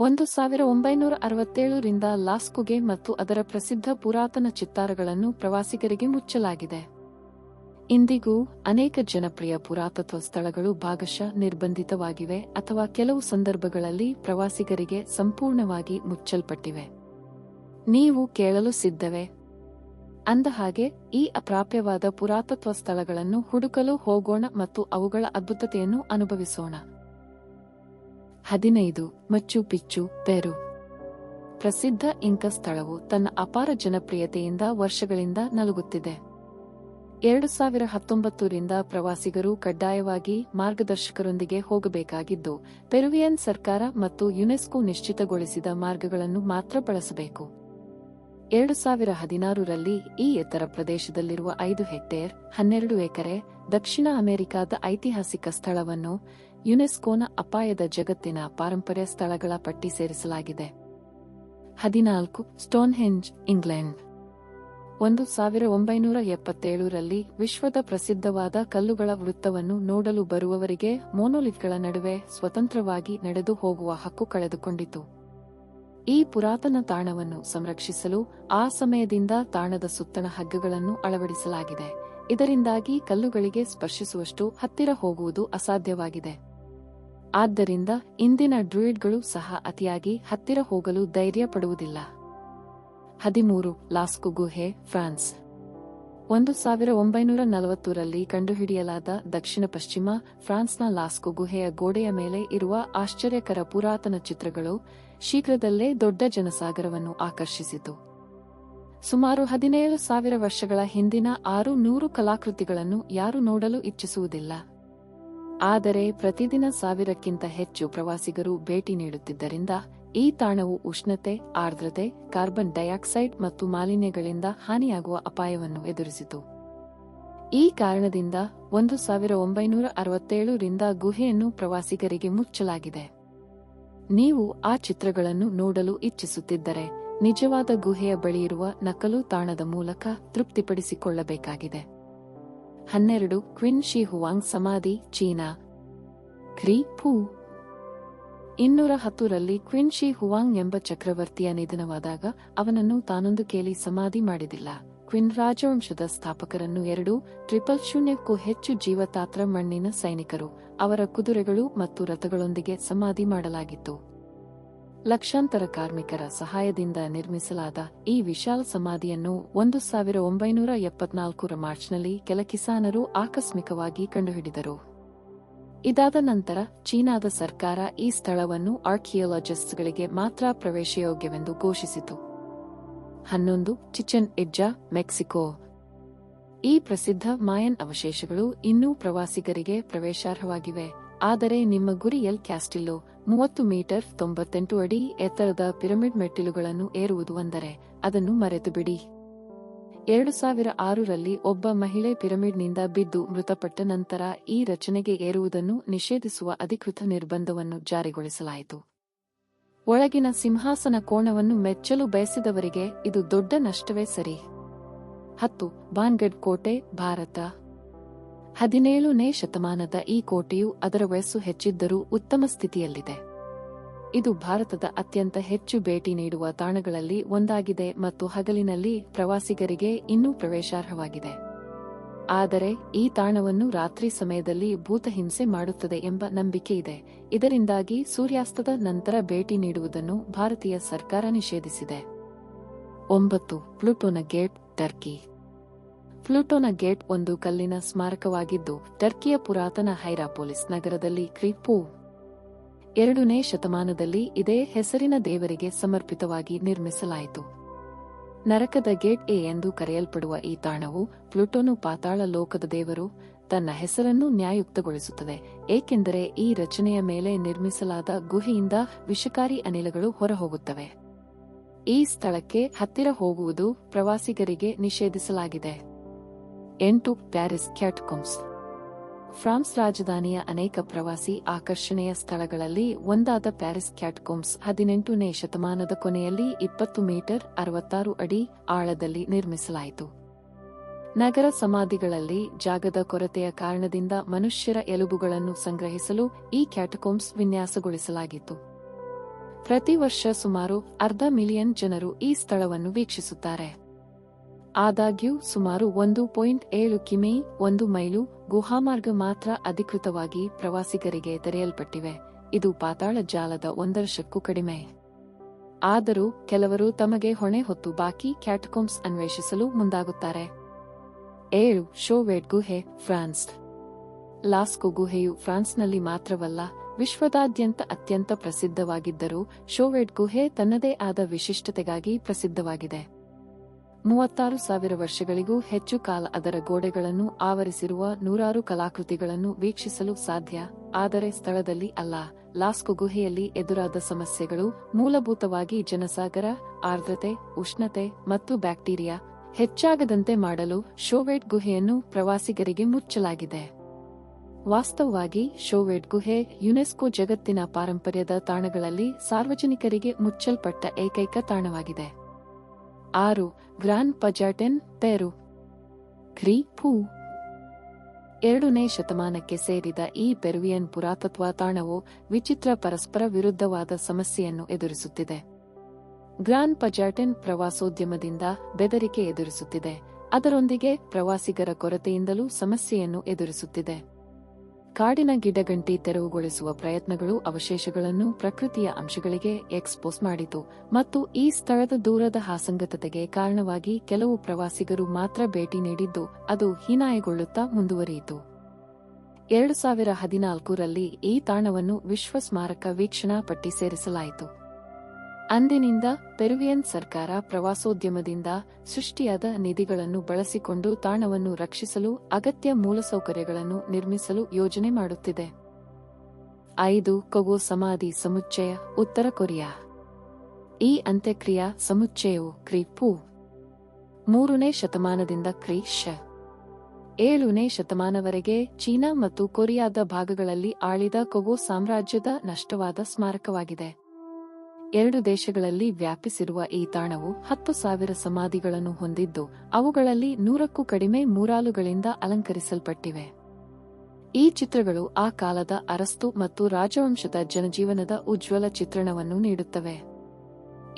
ಒಂದು ಸಾವಿರ ಒಂಬೈನೂರ ಅರವತ್ತೇಳರಿಂದ ಲಾಸ್ಕುಗೆ ಮತ್ತು ಅದರ ಪ್ರಸಿದ್ಧ ಪುರಾತನ ಚಿತ್ತಾರಗಳನ್ನು ಪ್ರವಾಸಿಗರಿಗೆ ಮುಚ್ಚಲಾಗಿದೆ. ಇಂದಿಗೂ ಅನೇಕ ಜನಪ್ರಿಯ ಪುರಾತತ್ವ ಸ್ಥಳಗಳು ಭಾಗಶಃ ನಿರ್ಬಂಧಿತವಾಗಿವೆ ಅಥವಾ ಕೆಲವು ಸಂದರ್ಭಗಳಲ್ಲಿ ಪ್ರವಾಸಿಗರಿಗೆ ಸಂಪೂರ್ಣವಾಗಿ ಮುಚ್ಚಲ್ಪಟ್ಟಿವೆ. ನೀವು ಕೇಳಲು ಸಿದ್ಧವೇ. ಅಂದಹಾಗೆ, ಈ ಅಪ್ರಾಪ್ಯವಾದ ಪುರಾತತ್ವ ಸ್ಥಳಗಳನ್ನು ಹುಡುಕಲು ಹೋಗೋಣ ಮತ್ತು ಅವುಗಳ ಅದ್ಭುತತೆಯನ್ನು ಅನುಭವಿಸೋಣ. ಹದಿನೈದು, ಮಚ್ಚು ಪಿಚ್ಚು, ಪೆರು. ಪ್ರಸಿದ್ಧ ಇಂಕ ಸ್ಥಳವು ತನ್ನ ಅಪಾರ ಜನಪ್ರಿಯತೆಯಿಂದ ವರ್ಷಗಳಿಂದ ನಲುಗುತ್ತಿದೆ. ಎರಡು ಸಾವಿರ ಹತ್ತೊಂಬತ್ತರಿಂದ ಪ್ರವಾಸಿಗರು ಕಡ್ಡಾಯವಾಗಿ ಮಾರ್ಗದರ್ಶಕರೊಂದಿಗೆ ಹೋಗಬೇಕಾಗಿದ್ದು, ಪೆರುವಿಯನ್ ಸರ್ಕಾರ ಮತ್ತು ಯುನೆಸ್ಕೋ ನಿಶ್ಚಿತಗೊಳಿಸಿದ ಮಾರ್ಗಗಳನ್ನು ಮಾತ್ರ ಬಳಸಬೇಕು. ಎರಡು ಸಾವಿರ ಹದಿನಾರರಲ್ಲಿ ಈ ಎತ್ತರ ಪ್ರದೇಶದಲ್ಲಿರುವ ಐದು ಹೆಕ್ಟೇರ್, ಹನ್ನೆರಡು ಎಕರೆ, ದಕ್ಷಿಣ ಅಮೆರಿಕಾದ ಐತಿಹಾಸಿಕ ಸ್ಥಳವನ್ನು ಯುನೆಸ್ಕೋನ ಅಪಾಯದ ಜಗತ್ತಿನ ಪಾರಂಪರ್ಯ ಸ್ಥಳಗಳ ಪಟ್ಟಿ ಸೇರಿಸಲಾಗಿದೆ. ಹದಿನಾಲ್ಕು ಸ್ಟೋನ್ಹೆಂಜ್ ಇಂಗ್ಲೆಂಡ್ ಒಂದು ಸಾವಿರ ಒಂಬೈನೂರ ಎಪ್ಪತ್ತೇಳರಲ್ಲಿ ವಿಶ್ವದ ಪ್ರಸಿದ್ಧವಾದ ಕಲ್ಲುಗಳ ವೃತ್ತವನ್ನು ನೋಡಲು ಬರುವವರಿಗೆ ಮೋನೋಲಿತ್ಗಳ ನಡುವೆ ಸ್ವತಂತ್ರವಾಗಿ ನಡೆದು ಹೋಗುವ ಹಕ್ಕು ಕಳೆದುಕೊಂಡಿತು. ಈ ಪುರಾತನ ತಾಣವನ್ನು ಸಂರಕ್ಷಿಸಲು ಆ ಸಮಯದಿಂದ ತಾಣದ ಸುತ್ತಣ ಹಗ್ಗಗಳನ್ನು ಅಳವಡಿಸಲಾಗಿದೆ. ಇದರಿಂದಾಗಿ ಕಲ್ಲುಗಳಿಗೆ ಸ್ಪರ್ಶಿಸುವಷ್ಟು ಹತ್ತಿರ ಹೋಗುವುದು ಅಸಾಧ್ಯವಾಗಿದೆ. ಆದ್ದರಿಂದ ಇಂದಿನ ಡ್ರೂಯಿಡ್ಗಳು ಸಹ ಅತಿಯಾಗಿ ಹತ್ತಿರ ಹೋಗಲು ಧೈರ್ಯ ಪಡುವುದಿಲ್ಲ. ಹದಿಮೂರು, ಲಾಸ್ಕು ಗುಹೆ, ಫ್ರಾನ್ಸ್. ಒಂದು ಸಾವಿರ ಒಂಬೈನೂರ ನಲವತ್ತೂರಲ್ಲಿ ಕಂಡುಹಿಡಿಯಲಾದ ದಕ್ಷಿಣ ಪಶ್ಚಿಮ ಫ್ರಾನ್ಸ್ನ ಲಾಸ್ಕೋ ಗುಹೆಯ ಗೋಡೆಯ ಮೇಲೆ ಇರುವ ಆಶ್ಚರ್ಯಕರ ಪುರಾತನ ಚಿತ್ರಗಳು ಶೀಘ್ರದಲ್ಲೇ ದೊಡ್ಡ ಜನಸಾಗರವನ್ನು ಆಕರ್ಷಿಸಿತು. ಸುಮಾರು ಹದಿನೇಳು ಸಾವಿರ ವರ್ಷಗಳ ಹಿಂದಿನ ಆರು ನೂರು ಕಲಾಕೃತಿಗಳನ್ನು ಯಾರು ನೋಡಲು ಇಚ್ಛಿಸುವುದಿಲ್ಲ. ಆದರೆ ಪ್ರತಿದಿನ ಸಾವಿರಕ್ಕಿಂತ ಹೆಚ್ಚು ಪ್ರವಾಸಿಗರು ಭೇಟಿ ನೀಡುತ್ತಿದ್ದರಿಂದ, ಈ ತಾಣವು ಉಷ್ಣತೆ, ಆರ್ದ್ರತೆ, ಕಾರ್ಬನ್ ಡೈಆಕ್ಸೈಡ್ ಮತ್ತು ಮಾಲಿನ್ಯಗಳಿಂದ ಹಾನಿಯಾಗುವ ಅಪಾಯವನ್ನು ಎದುರಿಸಿತು. ಈ ಕಾರಣದಿಂದ ಒಂದು ಸಾವಿರ ಒಂಬೈನೂರ ಅರವತ್ತೇಳರಿಂದ ಗುಹೆಯನ್ನು ಪ್ರವಾಸಿಗರಿಗೆ ಮುಚ್ಚಲಾಗಿದೆ. ನೀವು ಆ ಚಿತ್ರಗಳನ್ನು ನೋಡಲು ಇಚ್ಛಿಸುತ್ತಿದ್ದರೆ, ನಿಜವಾದ ಗುಹೆಯ ಬಳಿಯಿರುವ ನಕಲು ತಾಣದ ಮೂಲಕ ತೃಪ್ತಿಪಡಿಸಿಕೊಳ್ಳಬೇಕಾಗಿದೆ. ಹನ್ನೆರಡು ಕ್ವಿನ್ ಶಿ ಹುವಾಂಗ್ ಸಮಾಧಿ, ಚೀನಾ. ಕ್ರಿ ಪೂ. ಇನ್ನೂರ ಹತ್ತರಲ್ಲಿ ಕ್ವಿನ್ ಶಿ ಹುವಾಂಗ್ ಎಂಬ ಚಕ್ರವರ್ತಿಯ ನಿಧನವಾದಾಗ ಅವನನ್ನು ತಾನೊಂದು ಕೇಳಿ ಸಮಾಧಿ ಮಾಡಿದಿಲ್ಲ. ಕ್ವಿನ್ ರಾಜವಂಶದ ಸ್ಥಾಪಕರನ್ನು ಎರಡು, ಟ್ರಿಪಲ್ ಶೂನ್ಯಕ್ಕೂ ಹೆಚ್ಚು ಜೀವತಾತ್ರ ಮಣ್ಣಿನ ಸೈನಿಕರು, ಅವರ ಕುದುರೆಗಳು ಮತ್ತು ರಥಗಳೊಂದಿಗೆ ಸಮಾಧಿ ಮಾಡಲಾಗಿತ್ತು. ಲಕ್ಷಾಂತರ ಕಾರ್ಮಿಕರ ಸಹಾಯದಿಂದ ನಿರ್ಮಿಸಲಾದ ಈ ವಿಶಾಲ ಸಮಾಧಿಯನ್ನು ಒಂದು ಸಾವಿರ ಒಂಬೈನೂರ ಎಪ್ಪತ್ನಾಲ್ಕರ ಮಾರ್ಚ್ನಲ್ಲಿ ಕೆಲ ಕಿಸಾನರು ಆಕಸ್ಮಿಕವಾಗಿ ಕಂಡುಹಿಡಿದರು. ಇದಾದ ನಂತರ ಚೀನಾದ ಸರ್ಕಾರ ಈ ಸ್ಥಳವನ್ನು ಆರ್ಕಿಯೋಲಜಿಸ್ಟ್ಗಳಿಗೆ ಮಾತ್ರ ಪ್ರವೇಶಯೋಗ್ಯವೆಂದು ಘೋಷಿಸಿತು. ಹನ್ನೊಂದು, ಚಿಚನ್ ಇಜ್ಜಾ ಮೆಕ್ಸಿಕೋ. ಈ ಪ್ರಸಿದ್ಧ ಮಾಯನ್ ಅವಶೇಷಗಳು ಇನ್ನೂ ಪ್ರವಾಸಿಗರಿಗೆ ಪ್ರವೇಶಾರ್ಹವಾಗಿವೆ. ಆದರೆ ನಿಮ್ಮ ಗುರಿ ಎಲ್ ಕ್ಯಾಸ್ಟಿಲ್ಲೋ, ಮೂವತ್ತು ಮೀಟರ್ ತೊಂಬತ್ತೆಂಟು ಅಡಿ ಎತ್ತರದ ಪಿರಮಿಡ್ ಮೆಟ್ಟಿಲುಗಳನ್ನು ಏರುವುದು ಅಂದರೆ ಅದನ್ನು ಮರೆತು ಬಿಡಿ ಎರಡು ಸಾವಿರ ಆರರಲ್ಲಿ ಒಬ್ಬ ಮಹಿಳೆ ಪಿರಮಿಡ್ನಿಂದ ಬಿದ್ದು ಮೃತಪಟ್ಟ ನಂತರ ಈ ರಚನೆಗೆ ಏರುವುದನ್ನು ನಿಷೇಧಿಸುವ ಅಧಿಕೃತ ನಿರ್ಬಂಧವನ್ನು ಜಾರಿಗೊಳಿಸಲಾಯಿತು. ಒಳಗಿನ ಸಿಂಹಾಸನ ಕೋಣವನ್ನು ಮೆಚ್ಚಲು ಬಯಸಿದವರಿಗೆ ಇದು ದೊಡ್ಡ ನಷ್ಟವೇ ಸರಿ. ಹತ್ತು, ಬಾನ್ಗಡ್ ಕೋಟೆ, ಭಾರತ. ಹದಿನೇಳನೇ ಶತಮಾನದ ಈ ಕೋಟೆಯು ಅದರ ವಯಸ್ಸು ಹೆಚ್ಚಿದ್ದರೂ ಉತ್ತಮ ಸ್ಥಿತಿಯಲ್ಲಿದೆ. ಇದು ಭಾರತದ ಅತ್ಯಂತ ಹೆಚ್ಚು ಭೇಟಿ ನೀಡುವ ತಾಣಗಳಲ್ಲಿ ಒಂದಾಗಿದೆ ಮತ್ತು ಹಗಲಿನಲ್ಲಿ ಪ್ರವಾಸಿಗರಿಗೆ ಇನ್ನೂ ಪ್ರವೇಶಾರ್ಹವಾಗಿದೆ. ಆದರೆ, ಈ ತಾಣವನ್ನು ರಾತ್ರಿ ಸಮಯದಲ್ಲಿ ಭೂತಹಿಂಸೆ ಮಾಡುತ್ತದೆ ಎಂಬ ನಂಬಿಕೆ ಇದೆ. ಇದರಿಂದಾಗಿ ಸೂರ್ಯಾಸ್ತದ ನಂತರ ಭೇಟಿ ನೀಡುವುದನ್ನು ಭಾರತೀಯ ಸರ್ಕಾರ ನಿಷೇಧಿಸಿದೆ. ಒಂಬತ್ತು, ಪ್ಲೂಟೋನ ಗೇಟ್, ಟರ್ಕಿ. ಪ್ಲೂಟೋನ ಗೇಟ್ ಒಂದು ಕಲ್ಲಿನ ಸ್ಮಾರಕವಾಗಿದ್ದು, ಟರ್ಕಿಯ ಪುರಾತನ ಹೈರಾಪೋಲಿಸ್ ನಗರದಲ್ಲಿ ಕ್ರಿಪು ಎರಡನೇ ಶತಮಾನದಲ್ಲಿ ಇದೇ ಹೆಸರಿನ ದೇವರಿಗೆ ಸಮರ್ಪಿತವಾಗಿ ನಿರ್ಮಿಸಲಾಯಿತು. ನರಕದ ಗೇಟ್ ಎ ಎಂದು ಕರೆಯಲ್ಪಡುವ ಈ ತಾಣವು ಪ್ಲೂಟೋನು ಪಾತಾಳ ಲೋಕದ ದೇವರು ತನ್ನ ಹೆಸರನ್ನು ನ್ಯಾಯುಕ್ತಗೊಳಿಸುತ್ತದೆ, ಏಕೆಂದರೆ ಈ ರಚನೆಯ ಮೇಲೆ ನಿರ್ಮಿಸಲಾದ ಗುಹೆಯಿಂದ ವಿಷಕಾರಿ ಅನಿಲಗಳು ಹೊರಹೋಗುತ್ತವೆ. ಈ ಸ್ಥಳಕ್ಕೆ ಹತ್ತಿರ ಹೋಗುವುದು ಪ್ರವಾಸಿಗರಿಗೆ ನಿಷೇಧಿಸಲಾಗಿದೆ. ಎಂಟು ಪ್ಯಾರಿಸ್ ಕ್ಯಾಟ್ಕೊಮ್ಸ್ ಫ್ರಾನ್ಸ್ ರಾಜಧಾನಿಯ ಅನೇಕ ಪ್ರವಾಸಿ ಆಕರ್ಷಣೆಯ ಸ್ಥಳಗಳಲ್ಲಿ ಒಂದಾದ ಪ್ಯಾರಿಸ್ ಕ್ಯಾಟ್ಕೋಮ್ಸ್ ಹದಿನೆಂಟನೇ ಶತಮಾನದ ಕೊನೆಯಲ್ಲಿ ಇಪ್ಪತ್ತು ಮೀಟರ್ ಅರವತ್ತಾರು ಅಡಿ ಆಳದಲ್ಲಿ ನಿರ್ಮಿಸಲಾಯಿತು. ನಗರ ಸಮಾಧಿಗಳಲ್ಲಿ ಜಾಗದ ಕೊರತೆಯ ಕಾರಣದಿಂದ ಮನುಷ್ಯರ ಎಲುಬುಗಳನ್ನು ಸಂಗ್ರಹಿಸಲು ಈ ಕ್ಯಾಟಕೋಮ್ಸ್ ವಿನ್ಯಾಸಗೊಳಿಸಲಾಗಿತ್ತು. ಪ್ರತಿ ವರ್ಷ ಸುಮಾರು ಅರ್ಧ ಮಿಲಿಯನ್ ಜನರು ಈ ಸ್ಥಳವನ್ನು ವೀಕ್ಷಿಸುತ್ತಾರೆ. ಆದಾಗ್ಯೂ ಸುಮಾರು ಒಂದು ಪಾಯಿಂಟ್ ಏಳು ಕಿಮಿ, ಒಂದು ಮೈಲು ಗುಹಾಮಾರ್ಗ ಮಾತ್ರ ಅಧಿಕೃತವಾಗಿ ಪ್ರವಾಸಿಗರಿಗೆ ತೆರೆಯಲ್ಪಟ್ಟಿವೆ. ಇದು ಪಾತಾಳ ಜಾಲದ ಒಂದರಶಕ್ಕೂ ಕಡಿಮೆ. ಆದರೂ ಕೆಲವರು ತಮಗೆ ಹೊಣೆ ಹೊತ್ತು ಬಾಕಿ ಕ್ಯಾಟ್ಕೋಮ್ಸ್ ಅನ್ವೇಷಿಸಲು ಮುಂದಾಗುತ್ತಾರೆ. ಏಳು ಶೋವೆಟ್ ಗುಹೆ, ಫ್ರಾನ್ಸ್. ಲಾಸ್ಕೋ ಗುಹೆಯು ಫ್ರಾನ್ಸ್ನಲ್ಲಿ ಮಾತ್ರವಲ್ಲ, ವಿಶ್ವದಾದ್ಯಂತ ಅತ್ಯಂತ ಪ್ರಸಿದ್ಧವಾಗಿದ್ದರೂ ಶೋವೆಟ್ ಗುಹೆ ತನ್ನದೇ ಆದ ವಿಶಿಷ್ಟತೆಗಾಗಿ ಪ್ರಸಿದ್ಧವಾಗಿದೆ. ಮೂವತ್ತಾರು ಸಾವಿರ ವರ್ಷಗಳಿಗೂ ಹೆಚ್ಚು ಕಾಲ ಅದರ ಗೋಡೆಗಳನ್ನು ಆವರಿಸಿರುವ ನೂರಾರು ಕಲಾಕೃತಿಗಳನ್ನು ವೀಕ್ಷಿಸಲು ಸಾಧ್ಯ. ಆದರೆ ಸ್ಥಳದಲ್ಲಿ ಅಲ್ಲ. ಲಾಸ್ಕೋ ಗುಹೆಯಲ್ಲಿ ಎದುರಾದ ಸಮಸ್ಯೆಗಳು ಮೂಲಭೂತವಾಗಿ ಜನಸಾಗರ, ಆರ್ದ್ರತೆ, ಉಷ್ಣತೆ ಮತ್ತು ಬ್ಯಾಕ್ಟೀರಿಯಾ. ಹೆಚ್ಚಾಗದಂತೆ ಮಾಡಲು ಶೋವೆಟ್ ಗುಹೆಯನ್ನು ಪ್ರವಾಸಿಗರಿಗೆ ಮುಚ್ಚಲಾಗಿದೆ. ವಾಸ್ತವವಾಗಿ ಶೋವೆಟ್ ಗುಹೆ ಯುನೆಸ್ಕೋ ಜಗತ್ತಿನ ಪಾರಂಪರ್ಯದ ತಾಣಗಳಲ್ಲಿ ಸಾರ್ವಜನಿಕರಿಗೆ ಮುಚ್ಚಲ್ಪಟ್ಟ ಏಕೈಕ ತಾಣವಾಗಿದೆ. ಆರು, ಗ್ರಾನ್ ಪಜಾಟೆನ್ ಪೆರು ಕ್ರಿ ಪೂ ಎರಡನೇ ಶತಮಾನಕ್ಕೆ ಸೇರಿದ ಈ ಪೆರುವಿಯನ್ ಪುರಾತತ್ವ ತಾಣವು ವಿಚಿತ್ರ ಪರಸ್ಪರ ವಿರುದ್ಧವಾದ ಸಮಸ್ಯೆಯನ್ನು ಎದುರಿಸುತ್ತಿದೆ. ಗ್ರಾನ್ ಪಜಾಟೆನ್ ಪ್ರವಾಸೋದ್ಯಮದಿಂದ ಬೆದರಿಕೆ ಎದುರಿಸುತ್ತಿದೆ. ಅದರೊಂದಿಗೆ ಪ್ರವಾಸಿಗರ ಕೊರತೆಯಿಂದಲೂ ಸಮಸ್ಯೆಯನ್ನು ಎದುರಿಸುತ್ತಿದೆ. ಕಾಡಿನ ಗಿಡಗಂಟಿ ತೆರವುಗೊಳಿಸುವ ಪ್ರಯತ್ನಗಳು ಅವಶೇಷಗಳನ್ನು ಪ್ರಕೃತಿಯ ಅಂಶಗಳಿಗೆ ಎಕ್ಸ್ಪೋಸ್ ಮಾಡಿತು ಮತ್ತು ಈ ಸ್ಥಳದ ದೂರದ ಹಾಸಂಗತತೆಗೆ ಕಾರಣವಾಗಿ ಕೆಲವು ಪ್ರವಾಸಿಗರು ಮಾತ್ರ ಭೇಟಿ ನೀಡಿದ್ದು, ಅದು ಹೀನಾಯಗೊಳ್ಳುತ್ತಾ ಮುಂದುವರಿಯಿತು. ಎರಡು ಸಾವಿರ ಹದಿನಾಲ್ಕರಲ್ಲಿ ಈ ತಾಣವನ್ನು ವಿಶ್ವ ಸ್ಮಾರಕ ವೀಕ್ಷಣಾ ಪಟ್ಟಿ ಸೇರಿಸಲಾಯಿತು. ಅಂದಿನಿಂದ ಪೆರುವಿಯನ್ ಸರ್ಕಾರ ಪ್ರವಾಸೋದ್ಯಮದಿಂದ ಸೃಷ್ಟಿಯಾದ ನಿಧಿಗಳನ್ನು ಬಳಸಿಕೊಂಡು ತಾಣವನ್ನು ರಕ್ಷಿಸಲು ಅಗತ್ಯ ಮೂಲಸೌಕರ್ಯಗಳನ್ನು ನಿರ್ಮಿಸಲು ಯೋಜನೆ ಮಾಡುತ್ತಿದೆ. ಐದು ಕೊಗು ಸಮಾಧಿ ಸಮುಚ್ಚಯ, ಉತ್ತರ ಕೊರಿಯಾ. ಈ ಅಂತ್ಯಕ್ರಿಯಾ ಸಮುಚ್ಚಯವು ಕ್ರಿಪು ಮೂರನೇ ಶತಮಾನದಿಂದ ಕ್ರಿ ಶ. ಏಳನೇ ಶತಮಾನವರೆಗೆ ಚೀನಾ ಮತ್ತು ಕೊರಿಯಾದ ಭಾಗಗಳಲ್ಲಿ ಆಳಿದ ಕೊಗೋ ಸಾಮ್ರಾಜ್ಯದ ನಷ್ಟವಾದ ಸ್ಮಾರಕವಾಗಿದೆ. ಎರಡು ದೇಶಗಳಲ್ಲಿ ವ್ಯಾಪಿಸಿರುವ ಈ ತಾಣವು ಹತ್ತು ಸಾವಿರ ಸಮಾಧಿಗಳನ್ನು ಹೊಂದಿದ್ದು, ಅವುಗಳಲ್ಲಿ ನೂರಕ್ಕೂ ಕಡಿಮೆ ಮೂರಾಲುಗಳಿಂದ ಅಲಂಕರಿಸಲ್ಪಟ್ಟಿವೆ. ಈ ಚಿತ್ರಗಳು ಆ ಕಾಲದ ಅರಸ್ತು ಮತ್ತು ರಾಜವಂಶದ ಜನಜೀವನದ ಉಜ್ವಲ ಚಿತ್ರಣವನ್ನು ನೀಡುತ್ತವೆ.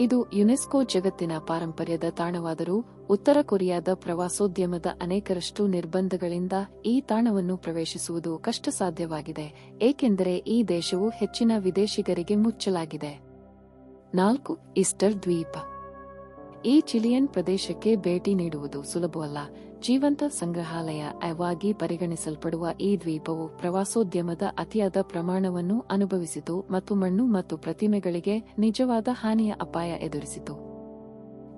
ಇದು ಯುನೆಸ್ಕೋ ಜಗತ್ತಿನ ಪಾರಂಪರ್ಯದ ತಾಣವಾದರೂ, ಉತ್ತರ ಕೊರಿಯಾದ ಪ್ರವಾಸೋದ್ಯಮದ ಅನೇಕರಷ್ಟು ನಿರ್ಬಂಧಗಳಿಂದ ಈ ತಾಣವನ್ನು ಪ್ರವೇಶಿಸುವುದು ಕಷ್ಟಸಾಧ್ಯವಾಗಿದೆ, ಏಕೆಂದರೆ ಈ ದೇಶವು ಹೆಚ್ಚಿನ ವಿದೇಶಿಗರಿಗೆ ಮುಚ್ಚಲಾಗಿದೆ. ನಾಲ್ಕು ಈಸ್ಟರ್ ದ್ವೀಪ. ಈ ಚಿಲಿಯನ್ ಪ್ರದೇಶಕ್ಕೆ ಭೇಟಿ ನೀಡುವುದು ಸುಲಭವಲ್ಲ. ಜೀವಂತ ಸಂಗ್ರಹಾಲಯ ಆಗಿ ಪರಿಗಣಿಸಲ್ಪಡುವ ಈ ದ್ವೀಪವು ಪ್ರವಾಸೋದ್ಯಮದ ಅತಿಯಾದ ಪ್ರಮಾಣವನ್ನು ಅನುಭವಿಸಿತು ಮತ್ತು ಮಣ್ಣು ಮತ್ತು ಪ್ರತಿಮೆಗಳಿಗೆ ನಿಜವಾದ ಹಾನಿಯ ಅಪಾಯ ಎದುರಿಸಿತು.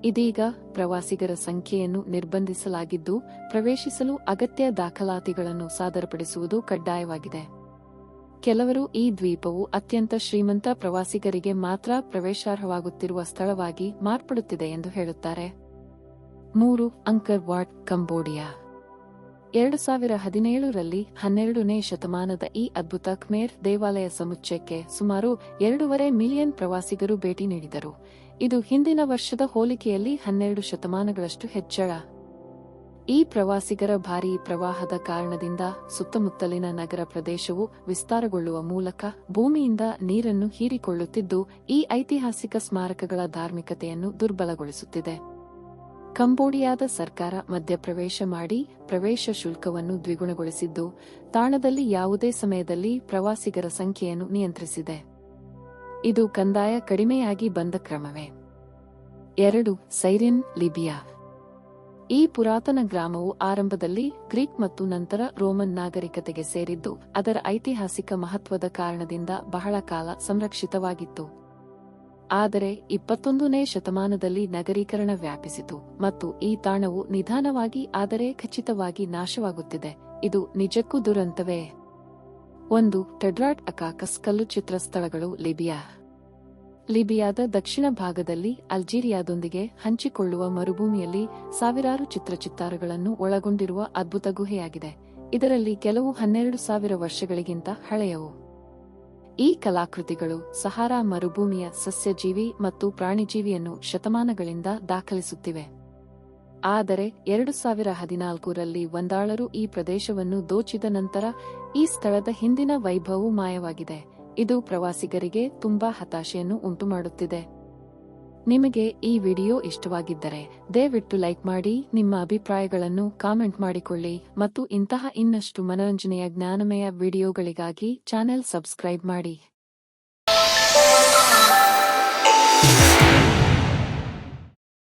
ಇದೀಗ ಪ್ರವಾಸಿಗರ ಸಂಖ್ಯೆಯನ್ನು ನಿರ್ಬಂಧಿಸಲಾಗಿದ್ದು, ಪ್ರವೇಶಿಸಲು ಅಗತ್ಯ ದಾಖಲಾತಿಗಳನ್ನು ಸಾದರಪಡಿಸುವುದು ಕಡ್ಡಾಯವಾಗಿದೆ. ಕೆಲವರು ಈ ದ್ವೀಪವು ಅತ್ಯಂತ ಶ್ರೀಮಂತ ಪ್ರವಾಸಿಗರಿಗೆ ಮಾತ್ರ ಪ್ರವೇಶಾರ್ಹವಾಗುತ್ತಿರುವ ಸ್ಥಳವಾಗಿ ಮಾರ್ಪಡುತ್ತಿದೆ ಎಂದು ಹೇಳುತ್ತಾರೆ. ಮೂರು ಅಂಕರ್ ವಾಟ್ ಕಂಬೋಡಿಯಾ. ಎರಡು ಸಾವಿರ ಹದಿನೇಳರಲ್ಲಿ ಹನ್ನೆರಡನೇ ಶತಮಾನದ ಈ ಅದ್ಭುತ ಖಮೇರ್ ದೇವಾಲಯ ಸಮುಚ್ಚಯಕ್ಕೆ ಸುಮಾರು ಎರಡೂವರೆ ಮಿಲಿಯನ್ ಪ್ರವಾಸಿಗರು ಭೇಟಿ ನೀಡಿದರು. ಇದು ಹಿಂದಿನ ವರ್ಷದ ಹೋಲಿಕೆಯಲ್ಲಿ ಹನ್ನೆರಡು ಶತಮಾನಗಳಷ್ಟು ಹೆಚ್ಚಳ. ಈ ಪ್ರವಾಸಿಗರ ಭಾರೀ ಪ್ರವಾಹದ ಕಾರಣದಿಂದ ಸುತ್ತಮುತ್ತಲಿನ ನಗರ ಪ್ರದೇಶವು ವಿಸ್ತಾರಗೊಳ್ಳುವ ಮೂಲಕ ಭೂಮಿಯಿಂದ ನೀರನ್ನು ಹೀರಿಕೊಳ್ಳುತ್ತಿದ್ದು, ಈ ಐತಿಹಾಸಿಕ ಸ್ಮಾರಕಗಳ ಧಾರ್ಮಿಕತೆಯನ್ನು ದುರ್ಬಲಗೊಳಿಸುತ್ತಿದೆ. ಕಂಬೋಡಿಯಾದ ಸರ್ಕಾರ ಮಧ್ಯಪ್ರವೇಶ ಮಾಡಿ ಪ್ರವೇಶ ಶುಲ್ಕವನ್ನು ದ್ವಿಗುಣಗೊಳಿಸಿದ್ದು, ತಾಣದಲ್ಲಿ ಯಾವುದೇ ಸಮಯದಲ್ಲಿ ಪ್ರವಾಸಿಗರ ಸಂಖ್ಯೆಯನ್ನು ನಿಯಂತ್ರಿಸಿದೆ. ಇದು ಕಂದಾಯ ಕಡಿಮೆಯಾಗಿ ಬಂದ ಕ್ರಮವೇ. ಎರಡು, ಸೈರಿನ್, ಲಿಬಿಯಾ. ಈ ಪುರಾತನ ಗ್ರಾಮವು ಆರಂಭದಲ್ಲಿ ಗ್ರೀಕ್ ಮತ್ತು ನಂತರ ರೋಮನ್ ನಾಗರಿಕತೆಗೆ ಸೇರಿದ್ದು, ಅದರ ಐತಿಹಾಸಿಕ ಮಹತ್ವದ ಕಾರಣದಿಂದ ಬಹಳ ಕಾಲ ಸಂರಕ್ಷಿತವಾಗಿತ್ತು. ಆದರೆ, ಇಪ್ಪತ್ತೊಂದನೇ ಶತಮಾನದಲ್ಲಿ ನಗರೀಕರಣ ವ್ಯಾಪಿಸಿತು ಮತ್ತು ಈ ತಾಣವು ನಿಧಾನವಾಗಿ ಆದರೆ ಖಚಿತವಾಗಿ ನಾಶವಾಗುತ್ತಿದೆ. ಇದು ನಿಜಕ್ಕೂ ದುರಂತವೇ? ಒಂದು ಟೆಡ್ರಾಟ್ ಅಕಾಕಸ್ ಕಲ್ಲು ಚಿತ್ರ ಸ್ಥಳಗಳು ಲಿಬಿಯಾ. ಲಿಬಿಯಾದ ದಕ್ಷಿಣ ಭಾಗದಲ್ಲಿ ಅಲ್ಜೀರಿಯಾದೊಂದಿಗೆ ಹಂಚಿಕೊಳ್ಳುವ ಮರುಭೂಮಿಯಲ್ಲಿ ಸಾವಿರಾರು ಚಿತ್ರಚಿತ್ತಾರಗಳನ್ನು ಒಳಗೊಂಡಿರುವ ಅದ್ಭುತ ಗುಹೆಯಾಗಿದೆ. ಇದರಲ್ಲಿ ಕೆಲವು ಹನ್ನೆರಡು ಸಾವಿರ ವರ್ಷಗಳಿಗಿಂತ ಹಳೆಯವು. ಈ ಕಲಾಕೃತಿಗಳು ಸಹಾರಾ ಮರುಭೂಮಿಯ ಸಸ್ಯಜೀವಿ ಮತ್ತು ಪ್ರಾಣಿಜೀವಿಯನ್ನು ಶತಮಾನಗಳಿಂದ ದಾಖಲಿಸುತ್ತಿವೆ. ಆದರೆ ಎರಡು ಸಾವಿರ ಹದಿನಾಲ್ಕರಲ್ಲಿ ಒಂದಾಳರು ಈ ಪ್ರದೇಶವನ್ನು ದೋಚಿದ ನಂತರ ಈ ಸ್ಥಳದ ಹಿಂದಿನ ವೈಭವವು ಮಾಯವಾಗಿದೆ. ಇದು ಪ್ರವಾಸಿಗರಿಗೆ ತುಂಬಾ ಹತಾಶೆಯನ್ನು ಉಂಟುಮಾಡುತ್ತಿದೆ. ನಿಮಗೆ ಈ ವಿಡಿಯೋ ಇಷ್ಟವಾಗಿದ್ದರೆ ದಯವಿಟ್ಟು ಲೈಕ್ ಮಾಡಿ, ನಿಮ್ಮ ಅಭಿಪ್ರಾಯಗಳನ್ನು ಕಾಮೆಂಟ್ ಮಾಡಿಕೊಳ್ಳಿ ಮತ್ತು ಇಂತಹ ಇನ್ನಷ್ಟು ಮನರಂಜನೆಯ ಜ್ಞಾನಮಯ ವಿಡಿಯೋಗಳಿಗಾಗಿ ಚಾನೆಲ್ ಸಬ್ಸ್ಕ್ರೈಬ್ ಮಾಡಿ.